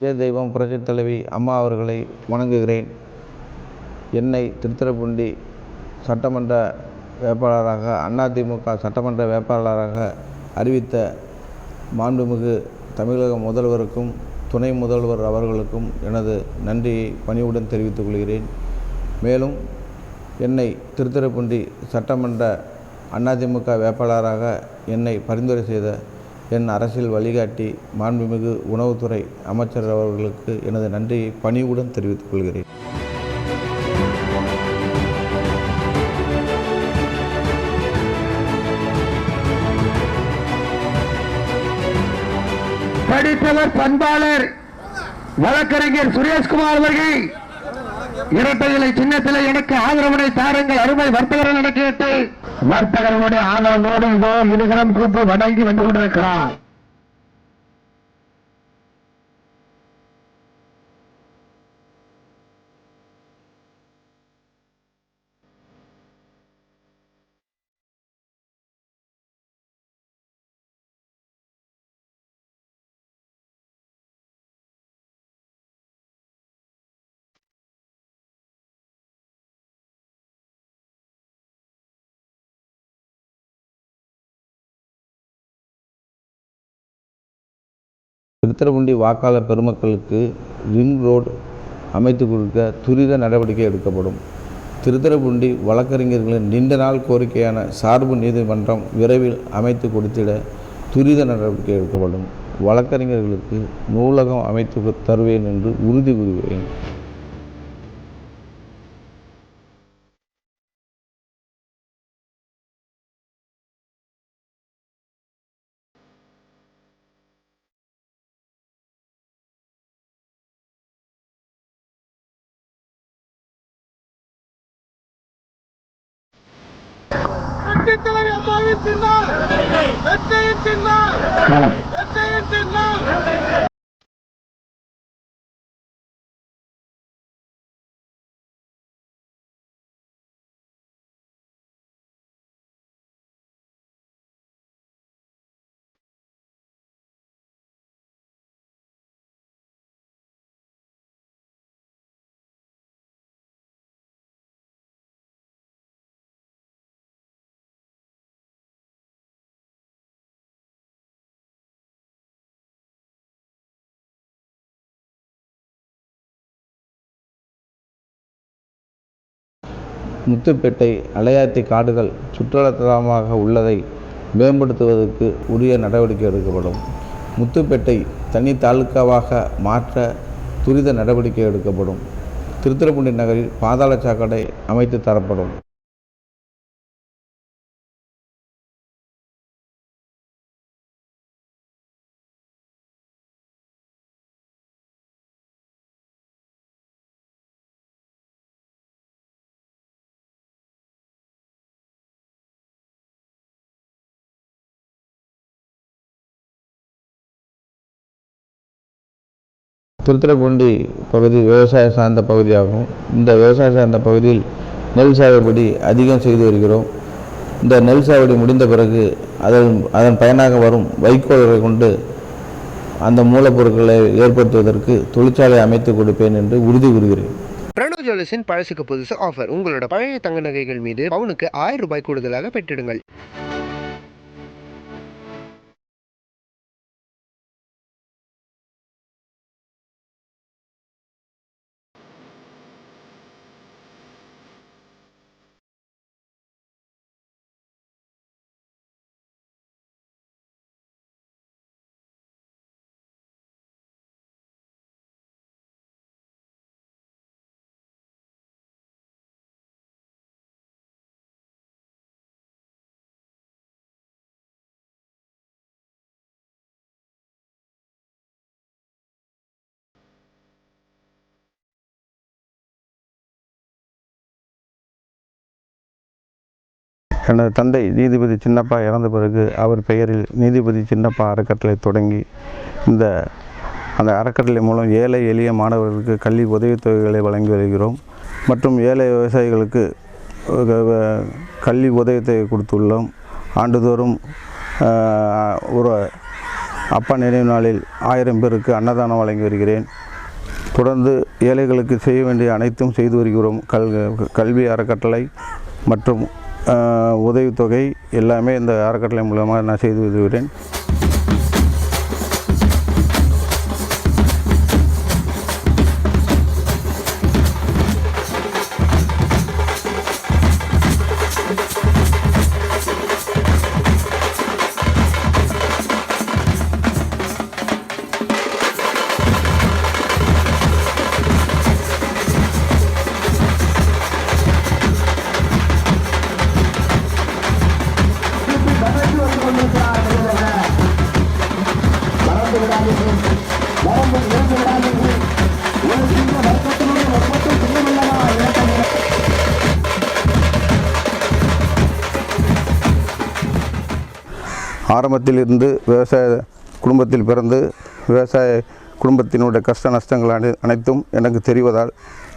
ஜெய தெய்வம் புரட்சி தலைவி அம்மா அவர்களை வணங்குகிறேன். என்னை திருத்துறைப்பூண்டி சட்டமன்ற வேட்பாளராக அதிமுக சட்டமன்ற வேட்பாளராக அறிவித்த மாண்புமிகு தமிழக முதல்வருக்கும் துணை முதல்வர் அவர்களுக்கும் எனது நன்றியை பணிவுடன் தெரிவித்துக் கொள்கிறேன். மேலும் என்னை திருத்துறைப்பூண்டி சட்டமன்ற அதிமுக வேட்பாளராக என்னை பரிந்துரை செய்த என் அரசியல் வழிகாட்டி மாண்புமிகு உணவுத்துறை அமைச்சர் அவர்களுக்கு எனது நன்றியை பணிவுடன் தெரிவித்துக் கொள்கிறேன். படித்தவர் பண்பாளர் வழக்கறிஞர் சுரேஷ்குமார் அவர்கள். இரட்டைகளை சின்னத்திலே எனக்கு ஆதரவனை தாருங்கள் அருமை வர்த்தகர்கள் என கேட்டு வர்த்தகர்களுடைய ஆதரவோடு இதோ இருகரம் கூப்பு வணங்கி வந்து கொண்டிருக்கிறார். திருத்துறைப்பூண்டி வாக்காளர் பெருமக்களுக்கு ரிங் ரோடு அமைத்து கொடுக்க துரித நடவடிக்கை எடுக்கப்படும். திருத்துறைப்பூண்டி வழக்கறிஞர்களின் நீண்ட நாள் கோரிக்கையான சார்பு நீதிமன்றம் விரைவில் அமைத்து கொடுத்திட துரித நடவடிக்கை எடுக்கப்படும். வழக்கறிஞர்களுக்கு நூலகம் அமைத்து தருவேன் என்று உறுதி கூறுகிறேன் வெற்றி தலைவி அம்மாவின் சின்னம் வெற்றியின் சின்னம் முத்துப்பேட்டை அலையாத்தி காடுகள் சுற்றுலாத்தலமாக உள்ளதை மேம்படுத்துவதற்கு உரிய நடவடிக்கை எடுக்கப்படும். முத்துப்பேட்டை தனி தாலுக்காவாக மாற்ற துரித நடவடிக்கை எடுக்கப்படும். திருத்துறைப்பூண்டி நகரில் பாதாள சாக்கடை அமைத்து தரப்படும். திருத்துறைப்பூண்டி பகுதி விவசாய சார்ந்த பகுதியாகும். இந்த விவசாய சார்ந்த பகுதியில் நெல் சாகுபடி அதிகம் செய்து வருகிறோம். இந்த நெல் சாகுபடி முடிந்த பிறகு அதன் அதன் பயனாக வரும் வைக்கோல்களை கொண்டு அந்த மூலப்பொருட்களை ஏற்படுத்துவதற்கு தொழிற்சாலை அமைத்து கொடுப்பேன் என்று உறுதி கூறுகிறேன். பிரணவ் ஜுவல்லர்ஸின் பழசுக்கு புதுசு ஆஃபர் உங்களோட பழைய தங்க நகைகள் மீது பவுனுக்கு ஆயிரம் ரூபாய் கூடுதலாக பெற்றிடுங்கள். எனது தந்தை நீதிபதி சின்னப்பா இறந்த பிறகு அவர் பெயரில் நீதிபதி சின்னப்பா அறக்கட்டளை தொடங்கி இந்த அந்த அறக்கட்டளை மூலம் ஏழை எளிய மாணவர்களுக்கு கல்வி உதவித்தொகைகளை வழங்கி வருகிறோம். மற்றும் ஏழை விவசாயிகளுக்கு கல்வி உதவித்தொகை கொடுத்துள்ளோம். ஆண்டுதோறும் ஒரு அப்பா நினைவு நாளில் ஆயிரம் பேருக்கு அன்னதானம் வழங்கி வருகிறேன். தொடர்ந்து ஏழைகளுக்கு செய்ய வேண்டிய அனைத்தும் செய்து வருகிறோம். கல் கல்வி அறக்கட்டளை மற்றும் உதவித்தொகை எல்லாமே இந்த அறக்கட்டளை மூலமாக நான் செய்து வருகிறேன் ஆரம்பத்தில் இருந்து விவசாய குடும்பத்தில் பிறந்து விவசாய குடும்பத்தினுடைய கஷ்ட நஷ்டங்கள் அனை அனைத்தும் எனக்கு தெரிவதால்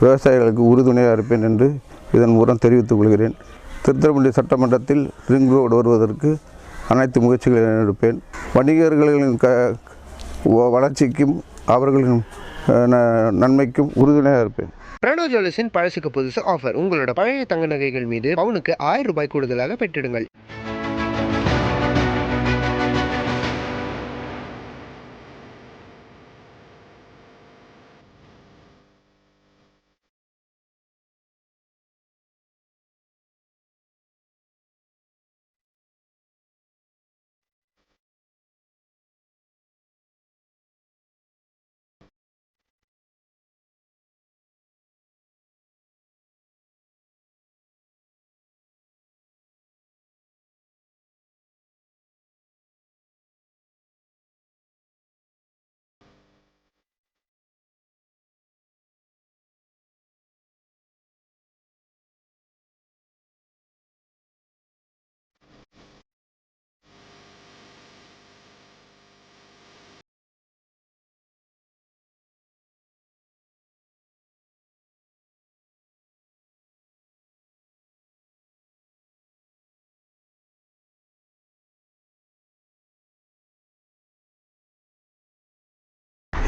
விவசாயிகளுக்கு உறுதுணையாக இருப்பேன் என்று இதன் மூலம் தெரிவித்துக் கொள்கிறேன். திருத்துறைப்பூண்டி சட்டமன்றத்தில் ரிங் ரோடு வருவதற்கு அனைத்து முயற்சிகளையும் எடுப்பேன். வணிகர்களின் க வளர்ச்சிக்கும் அவர்களின் ந- நன்மைக்கும் உறுதுணையாக இருப்பேன். பிரணவ் ஜுவல்லர்ஸின் பழசுக்கு புதுசு ஆஃபர். உங்களோட பழைய தங்க நகைகள் மீது பவுனுக்கு ஆயிரம் ரூபாய் கூடுதலாக பெற்றிடுங்கள்.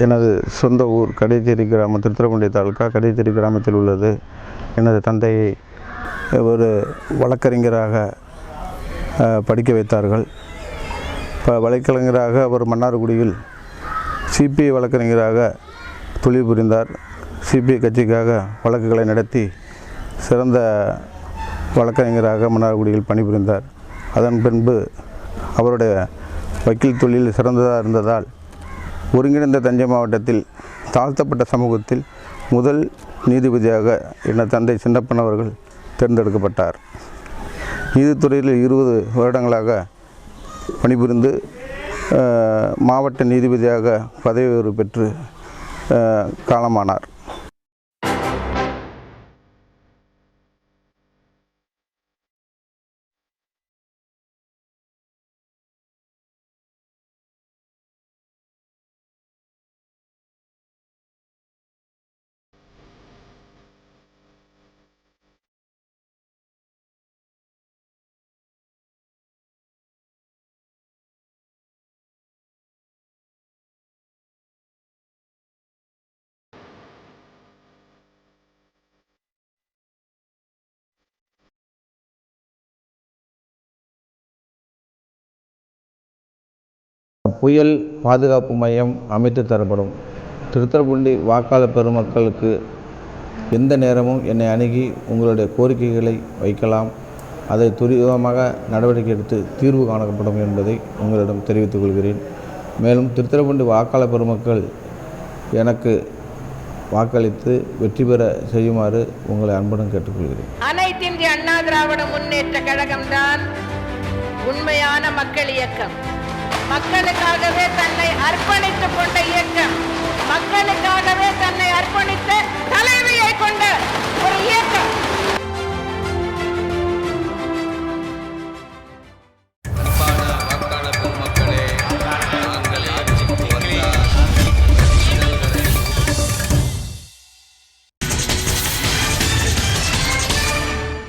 எனது சொந்த ஊர் கடைத்தேரி கிராமம் திருத்துறைப்பூண்டி தாலுக்கா கடைத்தேரி கிராமத்தில் உள்ளது. எனது தந்தையை ஒரு வழக்கறிஞராக படிக்க வைத்தார்கள். இப்போ வழக்கறிஞராக அவர் மன்னார்குடியில் சிபிஐ வழக்கறிஞராக தொழில் புரிந்தார். சிபிஐ கட்சிக்காக வழக்குகளை நடத்தி சிறந்த வழக்கறிஞராக மன்னார்குடியில் பணிபுரிந்தார். அதன் பின்பு அவருடைய வக்கீல் தொழில் சிறந்ததாக இருந்ததால் ஒருங்கிணைந்த தஞ்சை மாவட்டத்தில் தாழ்த்தப்பட்ட சமூகத்தில் முதல் நீதிபதியாக எனது தந்தை சின்னப்பன் அவர்கள் தேர்ந்தெடுக்கப்பட்டார். நீதித்துறையில் இருபது வருடங்களாக பணிபுரிந்து மாவட்ட நீதிபதியாக பதவி உயர்வு பெற்று காலமானார். புயல் பாதுகாப்பு மையம் அமைத்து தரப்படும். திருத்துறைப்பூண்டி வாக்காளர் பெருமக்களுக்கு எந்த நேரமும் என்னை அணுகி உங்களுடைய கோரிக்கைகளை வைக்கலாம். அதை துரிதமாக நடவடிக்கை எடுத்து தீர்வு காணப்படும் என்பதை உங்களிடம் தெரிவித்துக் கொள்கிறேன். மேலும் திருத்துறைப்பூண்டி வாக்காளர் பெருமக்கள் எனக்கு வாக்களித்து வெற்றி பெற செய்யுமாறு உங்களை அன்புடன் கேட்டுக்கொள்கிறேன். அனைத்து அண்ணா திராவிட முன்னேற்ற கழகம்தான் உண்மையான மக்கள் இயக்கம். மக்களுக்காகவே தன்னை அர்ப்பணித்துக் கொண்ட இயக்கம்.